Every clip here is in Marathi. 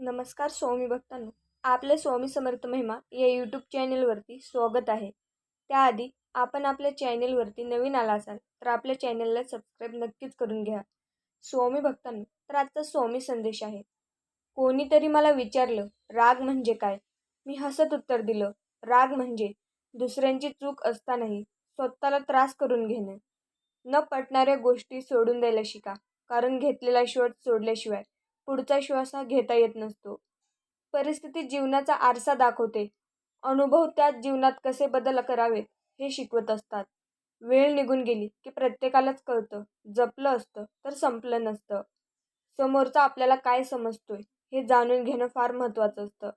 नमस्कार स्वामी भक्तांनो आपले स्वामी समर्थ महिमा या यूट्यूब चॅनेलवरती स्वागत आहे. त्याआधी आपण आपल्या चॅनेलवरती नवीन आला असाल तर आपल्या चॅनेलला सबस्क्राईब नक्कीच करून घ्या. स्वामी भक्तांनो तर आजचा स्वामी संदेश आहे. कोणीतरी मला विचारलं राग म्हणजे काय? मी हसत उत्तर दिलं राग म्हणजे दुसऱ्यांची चूक असतानाही स्वतःला त्रास करून घेणे. न पटणाऱ्या गोष्टी सोडून द्यायला शिका कारण घेतलेला शेवट सोडल्याशिवाय पुढचा श्वास हा घेता येत नसतो. परिस्थिती जीवनाचा आरसा दाखवते. अनुभव त्यात जीवनात कसे बदल करावेत हे शिकवत असतात. वेळ निघून गेली की प्रत्येकालाच कळतं. जपलं असतं तर संपलं नसतं. समोरचा आपल्याला काय समजतोय हे जाणून घेणं फार महत्त्वाचं असतं.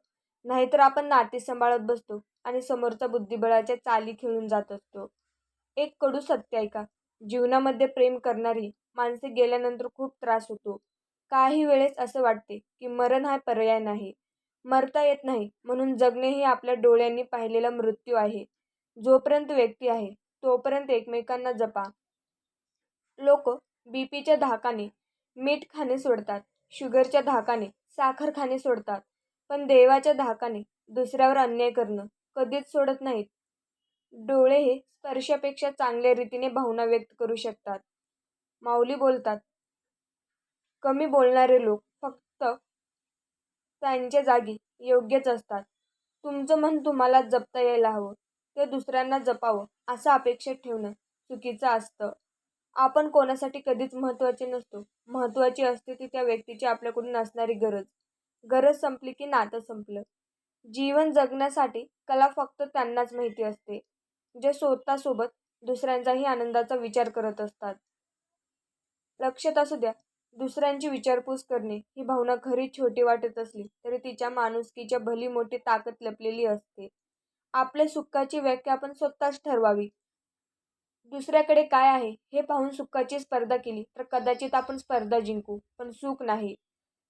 नाहीतर आपण नाती सांभाळत बसतो आणि समोरचा बुद्धिबळाच्या चाली खेळून जात असतो. एक कडू सत्य ऐका जीवनामध्ये प्रेम करणारी माणसे गेल्यानंतर खूप त्रास होतो. काही वेळेस असं वाटते की मरण हा पर्याय नाही. मरता येत नाही म्हणून जगणे हे आपल्या डोळ्यांनी पाहिलेला मृत्यू आहे. जोपर्यंत व्यक्ती आहे तोपर्यंत एकमेकांना जपा. लोक बी पीच्या धाकाने मीठ खाणे सोडतात शुगरच्या धाकाने साखर खाणे सोडतात पण देवाच्या धाकाने दुसऱ्यावर अन्याय करणं कधीच सोडत नाहीत. डोळे हे स्पर्शापेक्षा चांगल्या रीतीने भावना व्यक्त करू शकतात. माऊली बोलतात कमी बोलणारे लोक फक्त त्यांच्या जागी योग्यच असतात. तुमचं मन तुम्हाला जपता यायला हवं. ते दुसऱ्यांना जपावं असं अपेक्षा ठेवणं चुकीचं असतं. आपण कोणासाठी कधीच महत्त्वाचे नसतो. महत्त्वाची असते ती त्या व्यक्तीची आपल्याकडून असणारी गरज. गरज संपली की नातं संपलं. जीवन जगण्यासाठी कला फक्त त्यांनाच माहिती असते जे स्वतःसोबत दुसऱ्यांचाही आनंदाचा विचार करत असतात. लक्षात असू द्या दुसऱ्यांची विचारपूस करणे ही भावना खरी छोटी वाटत असली तरी तिच्या माणुसकीच्या भली मोठी ताकद लपलेली असते. आपल्या सुखाची व्याख्या आपण स्वतःच ठरवावी. दुसऱ्याकडे काय आहे हे पाहून सुखाची स्पर्धा केली तर कदाचित आपण स्पर्धा जिंकू पण सुख नाही.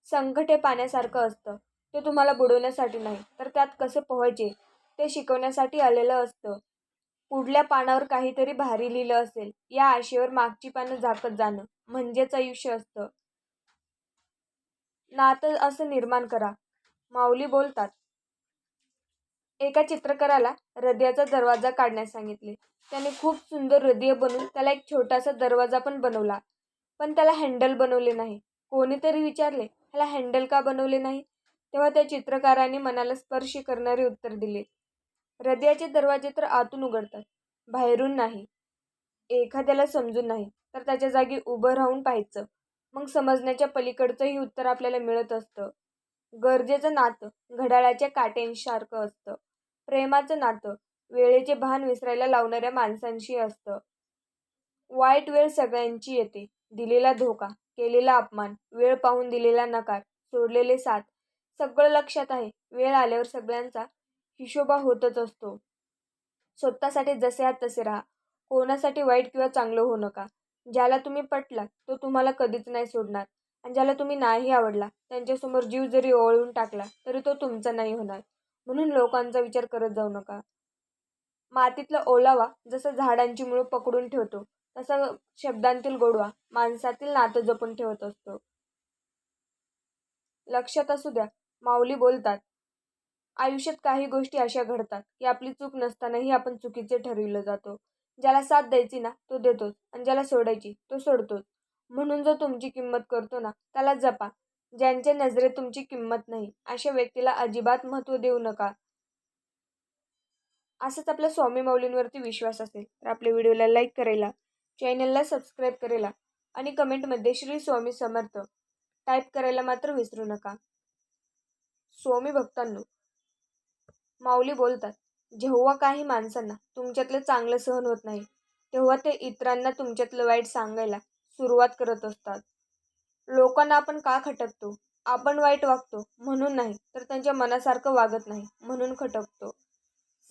संकट हे पाण्यासारखं असतं. ते तुम्हाला बुडवण्यासाठी नाही तर त्यात कसे पोहायचे? ते शिकवण्यासाठी आलेलं असतं. पुढल्या पानावर काहीतरी भारी लिहिलं असेल या आशेवर मागची पानं झाकत जाणं. म्हणजेच आयुष्य असतं. नातं असं निर्माण करा. माऊली बोलतात. एका चित्रकाराला हृदयाचा दरवाजा काढण्यास सांगितले. त्याने खूप सुंदर हृदय बनवून त्याला एक छोटासा दरवाजा पण बनवला. पण त्याला हँडल बनवले नाही. कोणीतरी विचारले ह्याला हँडल का बनवले नाही? तेव्हा त्या चित्रकाराने मनाला स्पर्श करणारे उत्तर दिले. हृदयाचे दरवाजे तर आतून उघडतात. बाहेरून नाही. एखाद्याला समजून नाही. तर त्याच्या जागी उभं राहून पाहायचं. मग समजण्याच्या पलीकडचंही उत्तर आपल्याला मिळत असतं. गरजेचं नातं घड्याळाच्या काट्यांसारखं असतं. प्रेमाचं नातं वेळेचे भान विसरायला लावणाऱ्या माणसांशी असतं. वाईट वेळ सगळ्यांची येते. दिलेला धोका केलेला अपमान वेळ पाहून दिलेला नकार सोडलेले साथ सगळं लक्षात आहे. वेळ आल्यावर सगळ्यांचा हिशोबा होतच असतो. स्वतःसाठी जसे आहात तसे राहा. कोणासाठी वाईट किंवा चांगलं होऊ नका. ज्याला तुम्ही पटलात तो तुम्हाला कधीच नाही सोडणार. आणि ज्याला तुम्ही नाही आवडला त्यांच्यासमोर जीव जरी ओळून टाकला तरी तो तुमचा नाही होणार. म्हणून लोकांचा विचार करत जाऊ नका. मातीतला ओलावा जसं झाडांची मुळं पकडून ठेवतो तसा शब्दांतील गोडवा माणसातील नातं जपून ठेवत असतो. लक्षात असू द्या माऊली बोलतात आयुष्यात काही गोष्टी अशा घडतात की आपली चूक नसतानाही आपण चुकीचे ठरविलं जातो. ज्याला साथ द्यायची ना तो देतोच आणि ज्याला सोडायची तो सोडतोच. म्हणून जो तुमची किंमत करतो ना त्याला जपा. ज्यांच्या नजरेत तुमची किंमत नाही अशा व्यक्तीला अजिबात महत्त्व देऊ नका. असंच आपल्या स्वामी माऊलींवरती विश्वास असेल तर आपल्या व्हिडिओला लाईक करायला चॅनलला सबस्क्राईब करायला आणि कमेंटमध्ये श्री स्वामी समर्थ टाईप करायला मात्र विसरू नका. स्वामी भक्तांनो माऊली बोलतात जेव्हा काही माणसांना तुमच्यातलं चांगलं सहन होत नाही तेव्हा ते इतरांना तुमच्यातलं वाईट सांगायला सुरुवात करत असतात. लोकांना आपण का खटकतो? आपण वाईट वागतो म्हणून नाही तर त्यांच्या मनासारखं वागत नाही म्हणून खटकतो.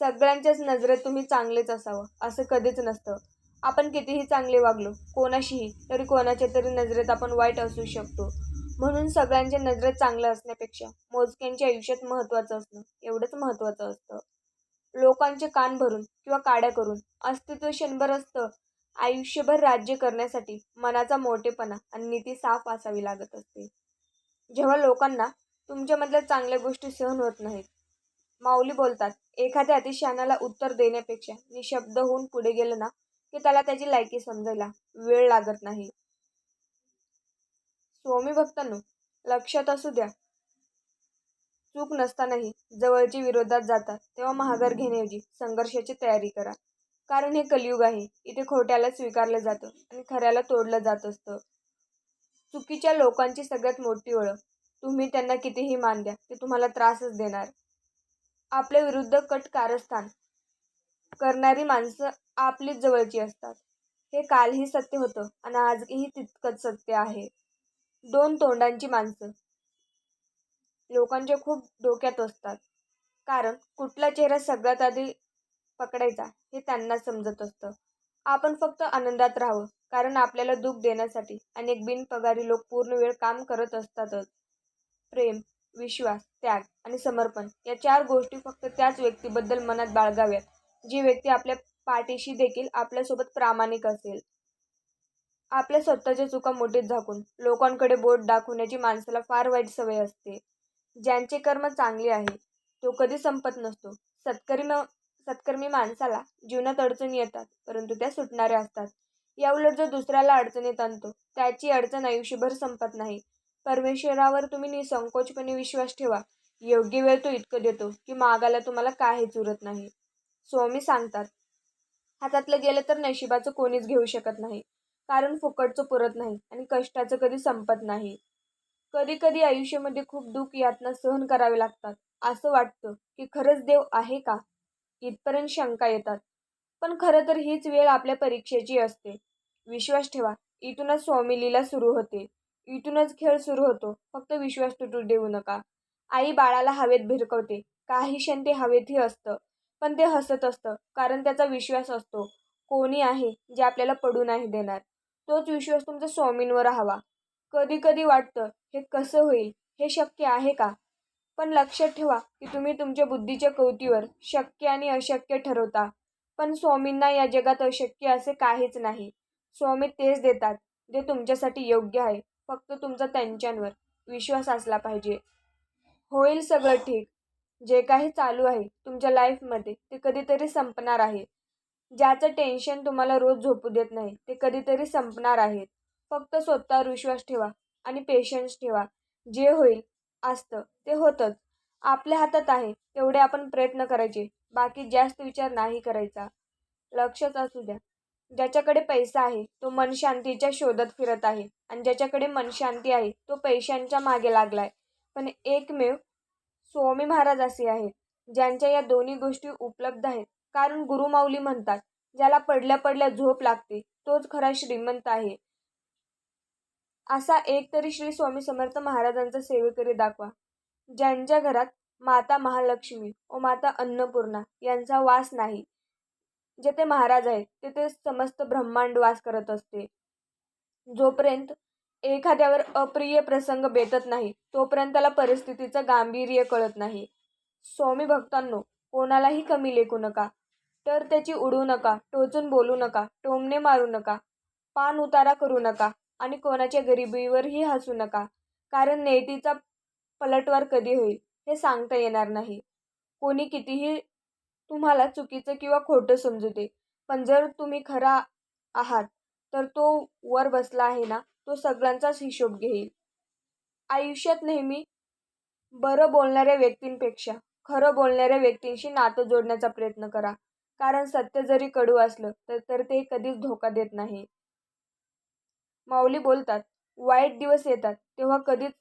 सगळ्यांच्याच नजरेत तुम्ही चांगलेच असावं असं कधीच नसतं. आपण कितीही चांगले वागलो कोणाशीही तरी कोणाच्या तरी नजरेत आपण वाईट असू शकतो. म्हणून सगळ्यांच्या नजरेत चांगलं असण्यापेक्षा मोजक्यांच्या आयुष्यात महत्त्वाचं असणं एवढंच महत्त्वाचं असतं. लोकांचे कान भरून किंवा काड्या करून अस्तित्व क्षणभर असतं आयुष्यभर राज्य करण्यासाठी मनाचा मोठेपणा आणि नीती साफ असावी लागत असते. जेव्हा लोकांना तुमच्यामधल्या चांगल्या गोष्टी सहन होत नाहीत. माऊली बोलतात एखाद्या अतिशयानाला उत्तर देण्यापेक्षा निशब्द होऊन पुढे गेलं ना की त्याला त्याची लायकी समजायला वेळ लागत नाही. स्वामी भक्तांनो लक्षात असू द्या चूक नसतानाही जवळचे विरोधात जातात तेव्हा महागार घेण्याऐवजी संघर्षाची तयारी करा. कारण हे कलियुग आहे. इथे खोट्याला स्वीकारलं जातं आणि खऱ्याला तोडलं जात असतं. चुकीच्या लोकांची सगळ्यात मोठी ओळख. तुम्ही त्यांना कितीही मान द्या ते तुम्हाला त्रासच देणार. आपल्या विरुद्ध कट कारस्थान करणारी माणसं आपलीच जवळची असतात. हे कालही सत्य होतं आणि आजही तितकंच सत्य आहे. दोन तोंडांची माणसं. लोकांच्या खूप डोक्यात असतात. कारण कुठला चेहरा सगळ्यात आधी पकडायचा हे त्यांना समजत असतं. आपण फक्त आनंदात राहावं कारण आपल्याला दुःख देण्यासाठी अनेक बिनपगारी लोक पूर्ण वेळ काम करत असतातच. प्रेम विश्वास त्याग आणि समर्पण या चार गोष्टी फक्त त्याच व्यक्तीबद्दल मनात बाळगाव्यात जी व्यक्ती आपल्या पाठीशी देखील आपल्यासोबत प्रामाणिक असेल. आपल्या स्वतःच्या चुका मोठीत झाकून लोकांकडे बोट दाखवण्याची माणसाला फार वाईट सवय असते. ज्यांचे कर्म चांगले आहे तो कधी संपत नसतो. सत्कर्म सत्कर्मी माणसाला जीवनात अडचणी येतात परंतु त्या सुटणाऱ्या असतात. याउलट जो दुसऱ्याला अडचणीत आणतो त्याची अडचण आयुष्यभर संपत नाही. परमेश्वरावर तुम्ही निसंकोचपणे विश्वास ठेवा. योग्य वेळ तो इतकं देतो की मागायला तुम्हाला काहीच उरत नाही. स्वामी सांगतात हातातलं गेलं तर नशिबाचं कोणीच घेऊ शकत नाही कारण फुकटचं पुरत नाही आणि कष्टाचं कधी संपत नाही. कधी कधी आयुष्यामध्ये खूप दुःख यातना सहन करावे लागतात. असं वाटतं की खरंच देव आहे का? इथपर्यंत शंका येतात. पण खरं तर हीच वेळ आपल्या परीक्षेची असते. विश्वास ठेवा इथूनच स्वामी लीला सुरू होते. इथूनच खेळ सुरू होतो. फक्त विश्वास तुटू देऊ नका. आई बाळाला हवेत भिरकवते. काही क्षण ते हवेतही असतं पण ते हसत असतं कारण त्याचा विश्वास असतो. कोणी आहे जे आपल्याला पडू नाही देणार? तोच विश्वास तुमचा स्वामींवर हवा कधी कधी वाटतं हे कसं होईल? हे शक्य आहे का? पण लक्षात ठेवा की तुम्ही तुमच्या बुद्धीच्या कवतीवर शक्य आणि अशक्य ठरवता. पण स्वामींना या जगात अशक्य असे काहीच नाही. स्वामी तेच देतात जे तुमच्यासाठी योग्य आहे. फक्त तुमचा त्यांच्यांवर विश्वास असला पाहिजे. होईल सगळं ठीक. जे काही चालू आहे तुमच्या लाईफमध्ये ते कधीतरी संपणार आहे. ज्याचं टेन्शन तुम्हाला रोज झोपू देत नाही ते कधीतरी संपणार आहेत फक्त स्वतःवर विश्वास ठेवा. आणि पेशन्स ठेवा. जे होईल असतं ते होतंच. आपल्या हातात आहे तेवढे आपण प्रयत्न करायचे. बाकी जास्त विचार नाही करायचा. लक्षच असू द्या. ज्याच्याकडे पैसा आहे तो मनशांतीच्या शोधात फिरत आहे. आणि ज्याच्याकडे मनशांती आहे तो पैशांच्या मागे लागलाय. पण एकमेव स्वामी महाराज असे आहेत ज्यांच्या या दोन्ही गोष्टी उपलब्ध आहेत. कारण गुरुमाऊली म्हणतात ज्याला पडल्या पडल्या झोप लागते तोच खरा श्रीमंत आहे. असा एक तरी श्री स्वामी समर्थ महाराजांचा सेवेकरी दाखवा. ज्यांच्या घरात माता महालक्ष्मी व माता अन्नपूर्णा यांचा वास नाही जेथे महाराज आहेत तेथे समस्त ब्रह्मांड वास करत असते. जोपर्यंत एखाद्यावर अप्रिय प्रसंग बेतत नाही तोपर्यंत त्याला परिस्थितीचं गांभीर्य कळत नाही. स्वामी भक्तांनो कोणालाही कमी लेखू नका. तर त्याची उडू नका टोचून बोलू नका टोमणे मारू नका पान उतारा करू नका आणि कोणाच्या गरिबीवरही हसू नका. कारण नेतीचा पलटवार कधी होईल हे सांगता येणार नाही. कोणी कितीही तुम्हाला चुकीचं किंवा खोटं समजू दे पण जर तुम्ही खरा आहात तर तो वर बसला आहे ना तो सगळ्यांचाच हिशोब घेईल. आयुष्यात नेहमी बरं बोलणाऱ्या व्यक्तींपेक्षा खरं बोलणाऱ्या व्यक्तींशी नातं जोडण्याचा प्रयत्न करा. कारण सत्य जरी कडू असलं तर तर ते कधीच धोका देत नाही. माऊली बोलतात वाईट दिवस येतात तेव्हा कधीच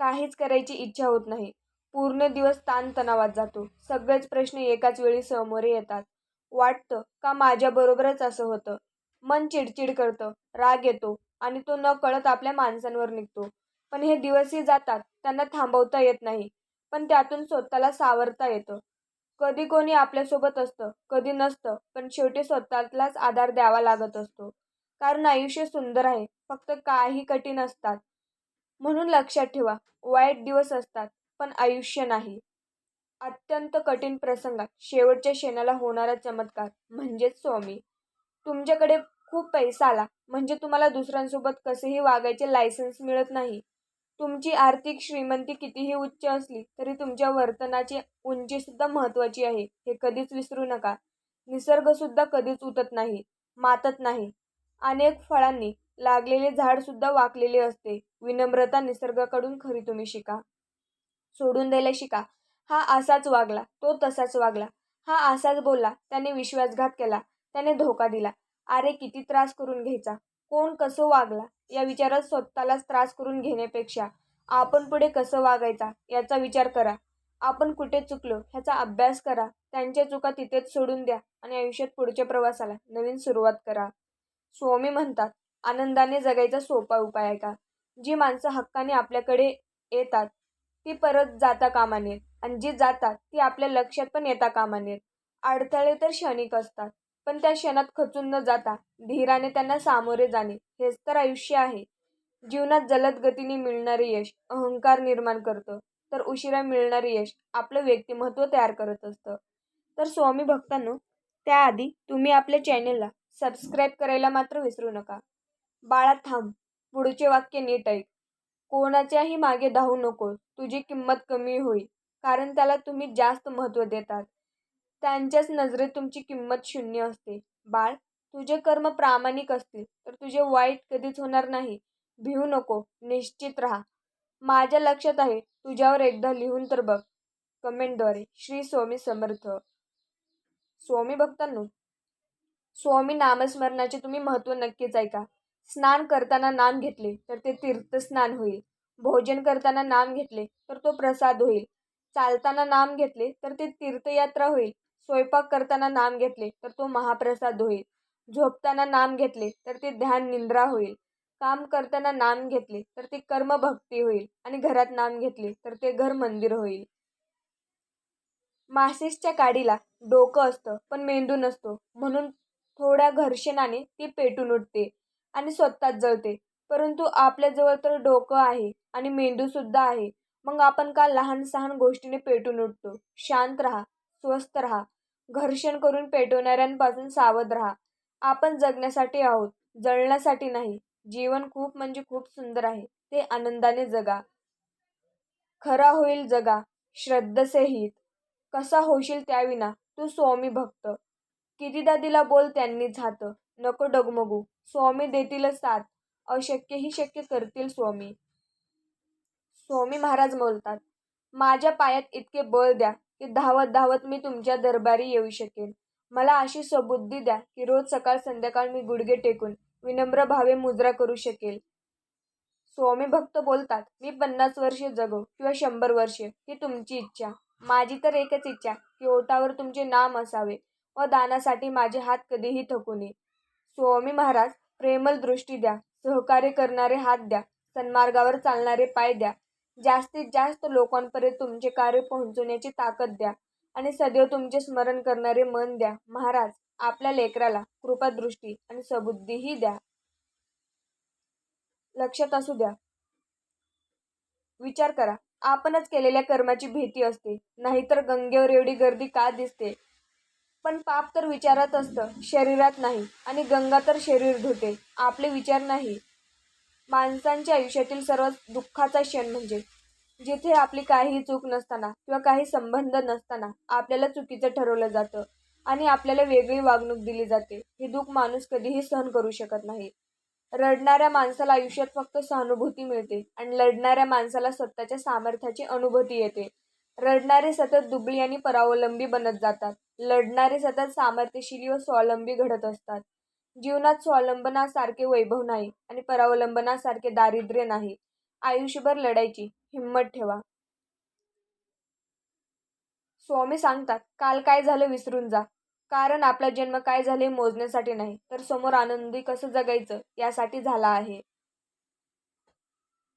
काहीच करायची इच्छा होत नाही. पूर्ण दिवस ताणतणावात जातो. सगळेच प्रश्न एकाच वेळी समोर येतात. वाटतं का माझ्याबरोबरच असं होतं? मन चिडचिड करतं राग येतो आणि तो न कळत आपल्या माणसांवर निघतो. पण हे दिवसही जातात त्यांना थांबवता येत नाही. पण त्यातून स्वतःला सावरता येतं. कधी कोणी आपल्यासोबत असतं कधी नसतं पण शेवटी स्वतःलाच आधार द्यावा लागत असतो. कारण आयुष्य सुंदर आहे. फक्त काही कठीण असतात. म्हणून लक्षात ठेवा वाईट दिवस असतात पण आयुष्य नाही. अत्यंत कठीण प्रसंगात शेवटच्या शेणाला होणारा चमत्कार म्हणजेच स्वामी. तुमच्याकडे खूप पैसा आला म्हणजे तुम्हाला दुसऱ्यांसोबत कसेही वागायचे लायसन्स मिळत नाही. तुमची आर्थिक श्रीमंती कितीही उच्च असली तरी तुमच्या वर्तनाची उंचीसुद्धा महत्त्वाची आहे. हे कधीच विसरू नका. निसर्गसुद्धा कधीच उतत नाही मातत नाही. अनेक फळांनी लागलेले झाडसुद्धा वाकलेले असते. विनम्रता निसर्गाकडून खरी तुम्ही शिका. सोडून द्यायला शिका. हा असाच वागला तो तसाच वागला. हा असाच बोलला त्याने विश्वासघात केला त्याने धोका दिला. अरे किती त्रास करून घ्यायचा. कोण कसं वागला? या विचारात स्वतःलाच त्रास करून घेण्यापेक्षा आपण पुढे कसं वागायचा याचा विचार करा. आपण कुठे चुकलो ह्याचा अभ्यास करा. त्यांच्या चुका तिथेच सोडून द्या आणि आयुष्यात पुढच्या प्रवासाला नवीन सुरुवात करा. स्वामी म्हणतात आनंदाने जगायचा सोपा उपाय आहे का? जी माणसं हक्काने आपल्याकडे येतात ती परत जाता कामा नयेत आणि जी जातात ती आपल्या लक्षात पण येता कामा नयेत अडथळे तर क्षणिक असतात पण त्या क्षणात खचून न जाता धीराने त्यांना सामोरे जाणे हेच तर आयुष्य आहे. जीवनात जलद गतीने मिळणारे यश अहंकार निर्माण करतं. तर उशिरा मिळणारे यश आपलं व्यक्तिमत्व तयार करत असतं. तर स्वामी भक्तांनो त्याआधी तुम्ही आपल्या चॅनेलला सबस्क्राईब करायला मात्र विसरू नका. बाळा थांब. पुढचे वाक्य नीट ऐक. कोणाच्याही मागे धावू नको. तुझी किंमत कमी होईल. कारण त्याला तुम्ही जास्त महत्त्व देतात. त्यांच्याच नजरेत तुमची किंमत शून्य असते. बाळ तुझे कर्म प्रामाणिक असतील तर तुझे वाईट कधीच होणार नाही. भिवू नको. निश्चित राहा. माझ्या लक्षात आहे तुझ्यावर एकदा लिहून तर बघ. कमेंटद्वारे. श्री स्वामी समर्थ. स्वामी भक्तांनो स्वामी नामस्मरणाचे तुम्ही महत्त्व नक्कीच ऐका. स्नान करताना नाम घेतले तर ते तीर्थस्नान होईल. भोजन करताना नाम घेतले तर तो प्रसाद होईल. चालताना नाम घेतले तर ते तीर्थयात्रा होईल. स्वयंपाक करताना नाम घेतले तर तो महाप्रसाद होईल. झोपताना नाम घेतले तर ते ध्यान निंद्रा होईल. काम करताना नाम घेतले तर ते कर्मभक्ती होईल. आणि घरात नाम घेतले तर ते घर मंदिर होईल. मासिसच्या काडीला डोकं असतं पण मेंदू नसतो. म्हणून थोड्या घर्षणाने ती पेटून उठते आणि स्वतःच जळते. परंतु आपल्याजवळ तर डोकं आहे आणि मेंदूसुद्धा आहे. मग आपण का लहान सहान गोष्टीने पेटून उठतो? शांत राहा स्वस्थ राहा. घर्षण करून पेटवणाऱ्यांपासून सावध राहा. आपण जगण्यासाठी आहोत जळण्यासाठी नाही. जीवन खूप म्हणजे खूप सुंदर आहे. ते आनंदाने जगा. खरा होईल जगा. श्रद्धसेहित. कसा होशील त्याविना तू स्वामी भक्त. किती दिला बोल त्यांनी झात. नको डगमगू. स्वामी देतीलच साथ. अशक्यही शक्य करतील स्वामी. स्वामी महाराज बोलतात माझ्या पायात इतके बळ द्या की धावत धावत मी तुमच्या दरबारी येऊ शकेन. मला अशी सबुद्धी द्या की रोज सकाळ संध्याकाळ मी गुडघे टेकून विनम्र भावे मुजरा करू शकेल. स्वामी भक्त बोलतात मी पन्नास वर्षे जगो किंवा शंभर वर्षे ही तुमची इच्छा. माझी तर एकच इच्छा की ओटावर तुमचे नाम असावे. व दानासाठी माझे हात कधीही थकू नये. स्वामी महाराज प्रेमल दृष्टी द्या सहकार्य करणारे हात द्या सन्मार्गावर चालणारे पाय द्या. जास्तीत जास्त लोकांपर्यंत तुमचे कार्य पोहोचवण्याची ताकद द्या आणि सदैव तुमचे स्मरण करणारे मन द्या. महाराज आपल्या लेकराला कृपादृष्टी आणि सबुद्धीही द्या. लक्षात असू द्या. विचार करा आपणच केलेल्या कर्माची भीती असते. नाहीतर गंगेवर एवढी गर्दी का दिसते? पण पाप तर विचारात असतं शरीरात नाही आणि गंगा तर शरीर धुते आपले विचार नाही. माणसांच्या आयुष्यातील सर्वात दुःखाचा क्षण म्हणजे जिथे आपली काहीही चूक नसताना किंवा काही संबंध नसताना आपल्याला चुकीचं ठरवलं जातं आणि आपल्याला वेगळी वागणूक दिली जाते. हे दुःख माणूस कधीही सहन करू शकत नाही. रडणाऱ्या माणसाला आयुष्यात फक्त सहानुभूती मिळते आणि लढणाऱ्या माणसाला स्वतःच्या सामर्थ्याची अनुभूती येते. रडणारे सतत दुबळी आणि परावलंबी बनत जातात. लढणारे सतत सामर्थ्यशीली व स्वावलंबी घडत असतात. जीवनात स्वावलंबनासारखे वैभव नाही आणि परावलंबनासारखे दारिद्र्य नाही. आयुष्यभर लढायची हिंमत ठेवा. स्वामी सांगतात काल काय झालं विसरून जा. कारण आपला जन्म काय झाले मोजण्यासाठी नाही तर समोर आनंदी कसं जगायचं यासाठी झाला आहे.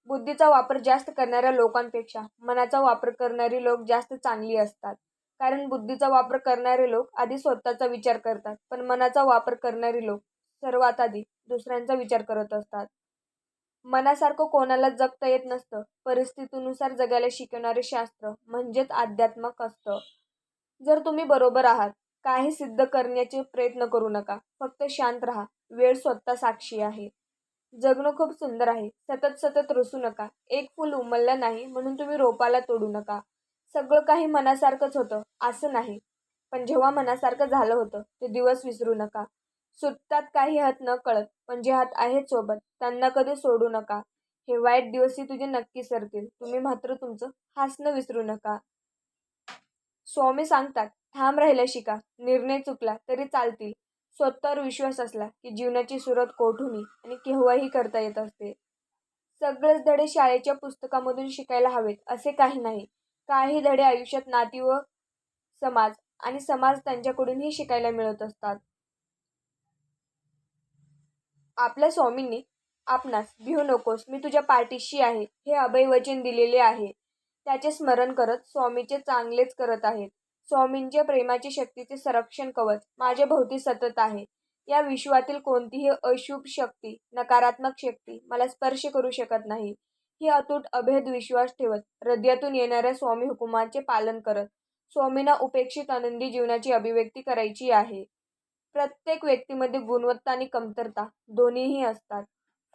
बुद्धीचा वापर जास्त करणाऱ्या लोकांपेक्षा मनाचा वापर करणारी लोक जास्त चांगली असतात. कारण बुद्धीचा वापर करणारे लोक आधी स्वतःचा विचार करतात पण मनाचा वापर करणारी लोक सर्वात आधी दुसऱ्यांचा विचार करत असतात. मनासारखं कोणाला जगता येत नसतं परिस्थितीनुसार जगायला शिकवणारे शास्त्र म्हणजेच आध्यात्मक असतं. जर तुम्ही बरोबर आहात काही सिद्ध करण्याचे प्रयत्न करू नका फक्त शांत राहा वेळ स्वतः साक्षी आहे. जगणं खूप सुंदर आहे. सतत सतत रुसू नका. एक फूल उमललं नाही म्हणून तुम्ही रोपाला तोडू नका. सगळं काही मनासारखंच होतं असं नाही. पण जेव्हा मनासारखं झालं होतं ते दिवस विसरू नका. सुटतात काही हात न कळत पण जे हात आहेत सोबत त्यांना कधी सोडू नका. हे वाईट दिवसही तुझे नक्की सरतील. तुम्ही मात्र तुमचं हसणं विसरू नका. स्वामी सांगतात ठाम राहिलं शिका निर्णय चुकला तरी चालतील. स्वतःवर विश्वास असला की जीवनाची सुरुवात कोठूनही आणि केव्हाही करता येत असते. सगळेच धडे शाळेच्या पुस्तकामधून शिकायला हवेत असे काही नाही. काही धडे आयुष्यात नाती व समाज आणि समाज त्यांच्याकडूनही शिकायला मिळत असतात. आपल्या स्वामींनी आपणास भिऊ नकोस मी तुझ्या पाठीशी आहे हे अभयवचन दिलेले आहे. त्याचे स्मरण करत स्वामीचे चांगलेच करत आहेत. स्वामींच्या प्रेमाची शक्तीचे संरक्षण कवच माझ्या भोवती सतत आहे. या विश्वातील कोणतीही अशुभ शक्ती नकारात्मक शक्ती मला स्पर्श करू शकत नाही. ही अतूट अभेद विश्वास ठेवत हृदयातून येणाऱ्या स्वामी हुकुमाचे पालन करत स्वामींना उपेक्षित आनंदी जीवनाची अभिव्यक्ती करायची आहे. प्रत्येक व्यक्तीमध्ये गुणवत्ता आणि कमतरता दोन्हीही असतात.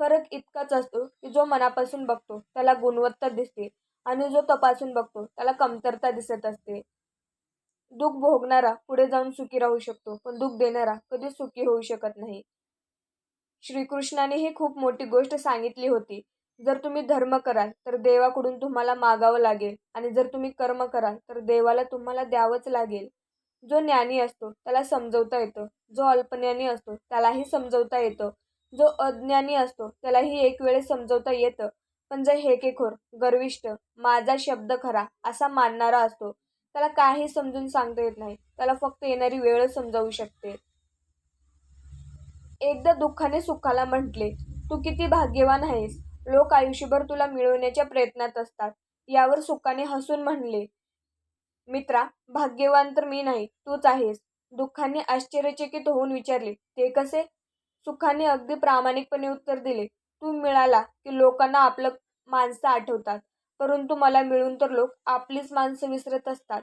फरक इतकाच असतो की जो मनापासून बघतो त्याला गुणवत्ता दिसते आणि जो तपासून बघतो त्याला कमतरता दिसत असते. दुःख भोगणारा पुढे जाऊन सुखी राहू शकतो पण दुःख देणारा कधीच सुखी होऊ शकत नाही. श्रीकृष्णाने ही खूप मोठी गोष्ट सांगितली होती. जर तुम्ही धर्म कराल तर देवाकडून तुम्हाला मागावं लागेल आणि जर तुम्ही कर्म कराल तर देवाला तुम्हाला द्यावंच लागेल. जो ज्ञानी असतो त्याला समजवता येतं. जो अल्पज्ञानी असतो त्यालाही समजवता येतं. जो अज्ञानी असतो त्यालाही एक वेळेस समजवता येतं. पण जर हेकेखोर गर्विष्ठ माझा शब्द खरा असा मानणारा असतो त्याला काही समजून सांगता येत नाही. त्याला फक्त येणारी वेळ समजावू शकते. एकदा दुःखाने सुखाला म्हटले तू किती भाग्यवान आहेस. लोक आयुष्यभर तुला मिळवण्याच्या प्रयत्नात असतात. यावर सुखाने हसून म्हणले मित्रा भाग्यवान तर मी नाही तूच आहेस. दुःखाने आश्चर्यचकित होऊन विचारले ते कसे सुखाने अगदी प्रामाणिकपणे उत्तर दिले तू मिळाला की लोकांना आपलं माणसं आठवतात. परंतु मला मिळून तर लोक आपलीच माणसं विसरत असतात.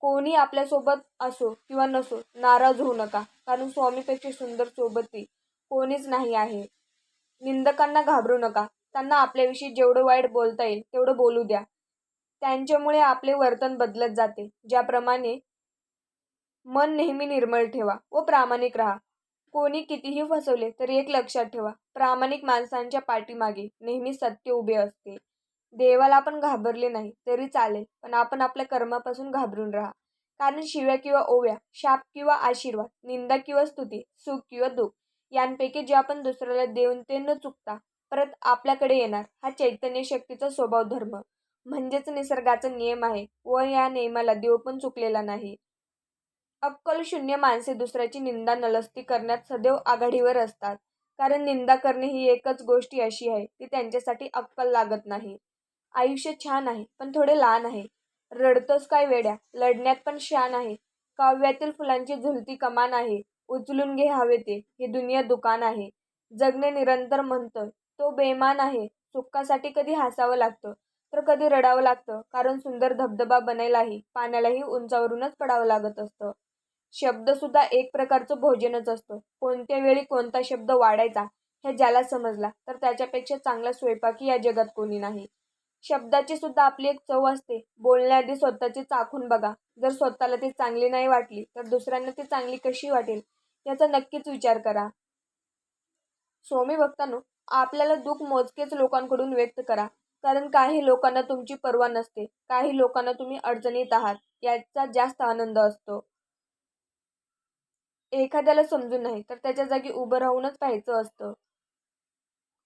कोणी आपल्यासोबत असो किंवा नसो नाराज होऊ नका. कारण स्वामीपेक्षा सुंदर सोबती कोणीच नाही आहे. निंदकांना घाबरू नका. त्यांना आपल्याविषयी जेवढं वाईट बोलता येईल तेवढं बोलू द्या. त्यांच्यामुळे आपले वर्तन बदलत जाते. ज्याप्रमाणे मन नेहमी निर्मळ ठेवा व प्रामाणिक राहा. कोणी कितीही फसवले तरी एक लक्षात ठेवा. प्रामाणिक माणसांच्या पाठीमागे नेहमी सत्य उभे असते. देवाला आपण घाबरले नाही तरी चालेल पण आपण आपल्या कर्मापासून घाबरून राहा. कारण शिव्या किंवा ओव्या शाप किंवा आशीर्वाद निंदा किंवा स्तुती सुख किंवा दुःख यांपैकी जे आपण दुसऱ्याला देऊन ते न चुकता परत आपल्याकडे येणार हा चैतन्य शक्तीचा स्वभाव धर्म. म्हणजेच निसर्गाचा नियम आहे व या नियमाला देव पण चुकलेला नाही. अक्कल शून्य माणसे दुसऱ्याची निंदा नलस्ती करण्यात सदैव आघाडीवर असतात. कारण निंदा करणे ही एकच गोष्टी अशी आहे की त्यांच्यासाठी अक्कल लागत नाही. आयुष्य छान आहे पण थोडे लहान आहे. रडतोस काय वेड्या? लढण्यात पण शान आहे. काव्यातील फुलांची झुलती कमान आहे. उचलून घे हवे ते. ही दुनिया दुकान आहे. जगणे निरंतर म्हणतोय. तो बेमान आहे. सुखासाठी कधी हसावं लागतं? तर कधी रडावं लागतं? कारण सुंदर धबधबा बनायलाही पाण्यालाही उंचावरूनच पडावं लागत असतं. शब्दसुद्धा एक प्रकारचं भोजनच असतं. कोणत्या वेळी कोणता शब्द वाढायचा हे ज्याला समजला तर त्याच्यापेक्षा चांगला स्वयंपाकी या जगात कोणी नाही. शब्दाची सुद्धा आपली एक चव असते. बोलण्याआधी स्वतःची चाखून बघा. जर स्वतःला ती चांगली नाही वाटली तर दुसऱ्यांना ती चांगली कशी वाटेल? याचा नक्कीच विचार करा. स्वामी भक्तांनो आपल्याला दुःख मोजकेच लोकांकडून व्यक्त करा. कारण काही लोकांना तुमची पर्वा नसते. काही लोकांना तुम्ही अडचणीत आहात. याचा जास्त आनंद असतो. एखाद्याला समजून नाही तर त्याच्या जागी उभं राहूनच पाहायचं असतं.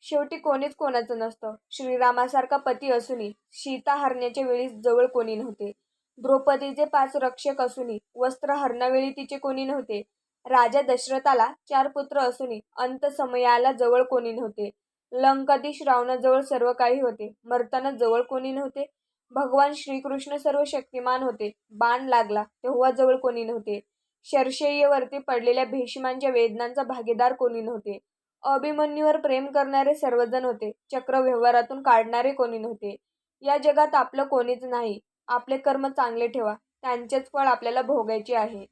शेवटी कोणीच कोणाचं नसतं. श्रीरामासारखा पती असूनही सीता हरण्याच्या वेळी जवळ कोणी नव्हते. द्रौपदीचे पाच रक्षक असूनही वस्त्र हरणावेळी तिचे कोणी नव्हते. राजा दशरथाला चार पुत्र असूनही अंतसमयाला जवळ कोणी नव्हते. लंकाधीश रावणाजवळ सर्व काही होते. मरताना जवळ कोणी नव्हते. भगवान श्रीकृष्ण सर्व शक्तिमान होते. बाण लागला तेव्हा जवळ कोणी नव्हते. शरशय्यवरती पडलेल्या भीष्मांच्या वेदनांचा भागीदार कोणी नव्हते. अभिमन्यूवर प्रेम करणारे सर्वजण होते. चक्र व्यवहारातून काढणारे कोणी नव्हते. या जगात आपलं कोणीच नाही. आपले कर्म चांगले ठेवा. त्यांचेच फळ आपल्याला भोगायचे आहे.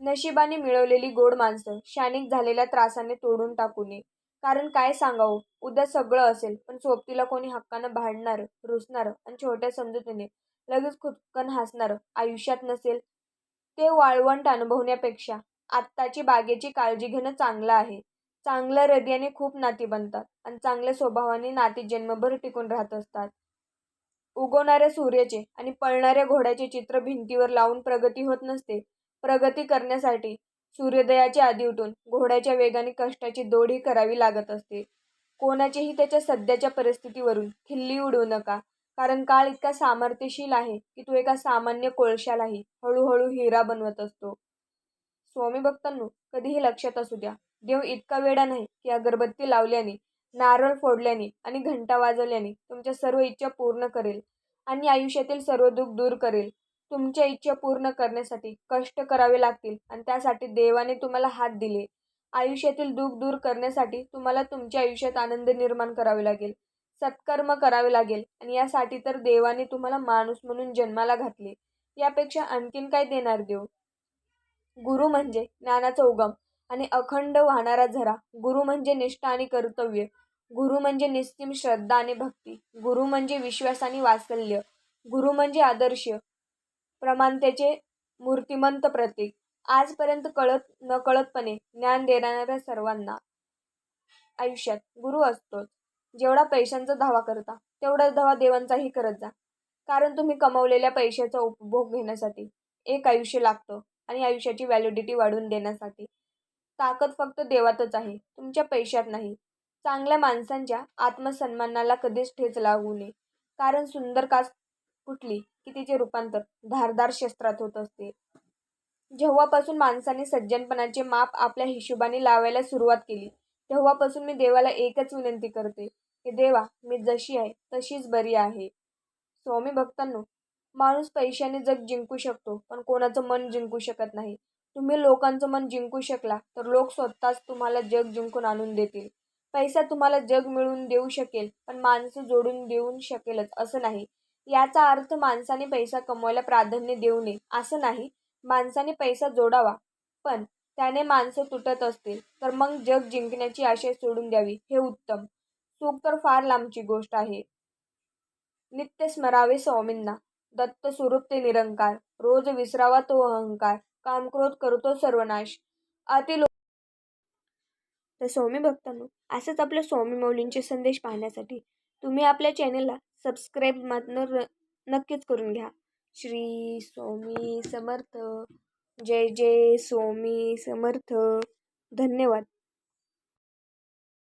नशिबाने मिळवलेली गोड माणसं शानिक झालेल्या त्रासाने तोडून टाकू नये. कारण काय सांगावं? उद्या सगळं असेल पण सोबतीला कोणी हक्कानं भांडणारं रुसणारं आणि छोट्या समजुतीने लगेच खुदकन हसणारं आयुष्यात नसेल ते वाळवंट अनुभवण्यापेक्षा आत्ताची बागेची काळजी घेणं चांगलं आहे. चांगल्या हृदयाने खूप नाती बनतात आणि चांगल्या स्वभावाने नाती जन्मभर टिकून राहत असतात. उगवणाऱ्या सूर्याचे आणि पळणाऱ्या घोड्याचे चित्र भिंतीवर लावून प्रगती होत नसते. प्रगती करण्यासाठी सूर्योदयाच्या आधी उठून घोड्याच्या वेगाने कष्टाची दोढी करावी लागत असते. कोणाचेही त्याच्या सध्याच्या परिस्थितीवरून खिल्ली उडवू नका कारण काळ इतका सामर्थ्यशील आहे की तो एका सामान्य कोळशालाही हळूहळू हिरा बनवत असतो. स्वामी भक्तांनो कधीही लक्षात असू द्या देव इतका वेडा नाही की अगरबत्ती लावल्याने नारळ फोडल्याने आणि घंटा वाजवल्याने तुमच्या सर्व इच्छा पूर्ण करेल आणि आयुष्यातील सर्व दुःख दूर करेल. तुमच्या इच्छा पूर्ण करण्यासाठी कष्ट करावे लागतील आणि त्यासाठी देवाने तुम्हाला हात दिले. आयुष्यातील दुःख दूर करण्यासाठी तुम्हाला तुमच्या आयुष्यात आनंद निर्माण करावे लागेल सत्कर्म करावे लागेल आणि यासाठी तर देवाने तुम्हाला माणूस म्हणून जन्माला घातले. यापेक्षा आणखीन काय देणार देव? गुरु म्हणजे ज्ञानाचा उगम. आणि अखंड वाहणारा झरा. गुरु म्हणजे निष्ठा आणि कर्तव्य. गुरु म्हणजे निस्तीम श्रद्धा आणि भक्ती. गुरु म्हणजे विश्वास आणि वात्सल्य. गुरु म्हणजे आदर्श. प्रमाणतेचे मूर्तिमंत प्रतीक. आजपर्यंत कळत न कळतपणे ज्ञान देणाऱ्या सर्वांना आयुष्यात गुरु असतोच. जेवढा पैशांचा धावा करता तेवढाच धावा देवांचाही करत जा. कारण तुम्ही कमवलेल्या पैशाचा उपभोग घेण्यासाठी एक आयुष्य लागतं आणि आयुष्याची व्हॅलिडिटी वाढवून देण्यासाठी. ताकद फक्त देवातच आहे तुमच्या पैशात नाही. चांगल्या माणसांच्या आत्मसन्मानाला कधीच ठेच लागू नये. कारण सुंदर कास कुठली की तिचे रूपांतर धारदार शस्त्रात होत असते. जेव्हापासून माणसाने सज्जनपणाचे माप आपल्या हिशोबाने लावायला सुरुवात केली तेव्हापासून मी देवाला एकच विनंती करते की देवा मी जशी आहे तशीच बरी आहे. स्वामी भक्तांनो माणूस पैशाने जग जिंकू शकतो पण कोणाचं मन जिंकू शकत नाही. तुम्ही लोकांचं मन जिंकू शकला तर लोक स्वतःच तुम्हाला जग जिंकून आणून देतील. पैसा तुम्हाला जग मिळवून देऊ शकेल पण माणसं जोडून देऊ शकेलच असं नाही. याचा अर्थ माणसाने पैसा कमवायला प्राधान्य देऊ नये असं नाही. माणसाने पैसा जोडावा पण त्याने माणसं तुटत असतील तर मग जग जिंकण्याची आशा सोडून द्यावी हे उत्तम. सुख तर फार लांबची गोष्ट आहे. नित्य स्मरावे स्वामींना दत्त स्वरूप ते निरंकार रोज विसरावा तो अहंकार कामक्रोध करतो सर्वनाश. अति तर स्वामी भक्तांनो असंच आपल्या स्वामी मौलींचे संदेश पाहण्यासाठी तुम्ही आपल्या चॅनलला सबस्क्राईब मात्र नक्कीच करून घ्या. श्री स्वामी समर्थ. जय जय स्वामी समर्थ. धन्यवाद.